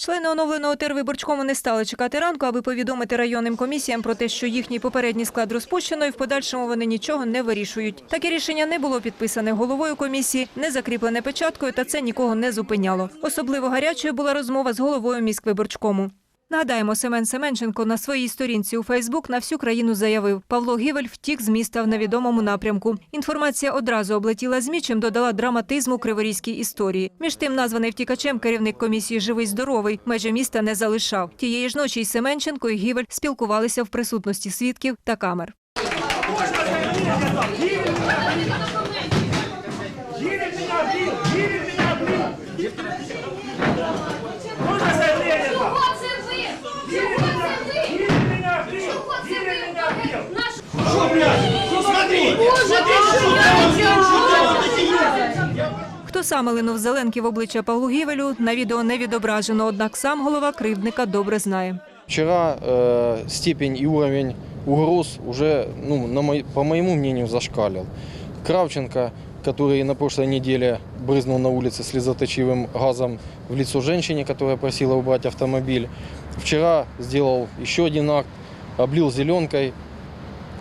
Члени оновленого тервиборчкому не стали чекати ранку, аби повідомити районним комісіям про те, що їхній попередній склад розпущено, і в подальшому вони нічого не вирішують. Таке рішення не було підписане головою комісії, не закріплене печаткою, та це нікого не зупиняло. Особливо гарячою була розмова з головою міськвиборчкому. Нагадаємо, Семен Семенченко на своїй сторінці у Фейсбук на всю країну заявив, Павло Гівель втік з міста в невідомому напрямку. Інформація одразу облетіла ЗМІ, чим додала драматизму криворізькій історії. Між тим, названий втікачем керівник комісії Живий здоровий межі міста не залишав. Тієї ж ночі й Семенченко і Гівель спілкувалися в присутності свідків та камер. Гивель меня бил! Гивель Хто саме линув зеленки в обличчя Павлу Гівелю, на відео не відображено, однак сам голова кривдника добре знає. Вчера э, степень и уровень угроз уже, ну, на мой- по моему мнению, зашкалил. Кравченко, который на прошлой неделе брызнул на улице слезоточивым газом в лицо женщине, которая просила убрать автомобиль, вчера сделал еще один акт, облил зеленкой,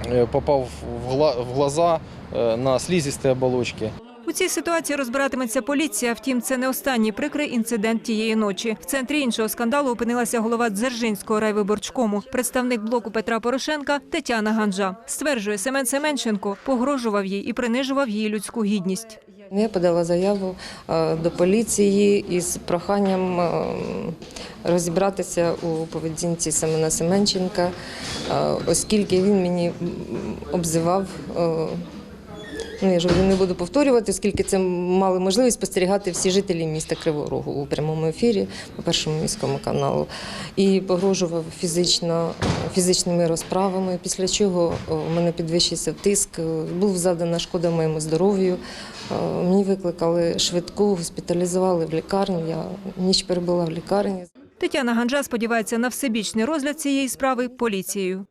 э, попал в, гла- в глаза э, на слизистые оболочки. У цій ситуації розбиратиметься поліція. Втім, це не останній прикрий інцидент тієї ночі. В центрі іншого скандалу опинилася голова Дзержинського райвиборчкому, представник блоку Петра Порошенка Тетяна Ганжа. Стверджує, Семен Семенченко погрожував їй і принижував її людську гідність. Я подала заяву е, до поліції із проханням е, розібратися у поведінці Семена Семенченка, е, оскільки він мені обзивав. Ну, я ж не буду повторювати, оскільки це мали можливість спостерігати всі жителі міста Кривого Рогу у прямому ефірі по першому міському каналу. І погрожував фізично, фізичними розправами, після чого у мене підвищився тиск, був задана шкода моєму здоров'ю. Мені викликали швидку, госпіталізували в лікарню. Я ніч перебула в лікарні. Тетяна Ганжа сподівається на всебічний розгляд цієї справи поліцією.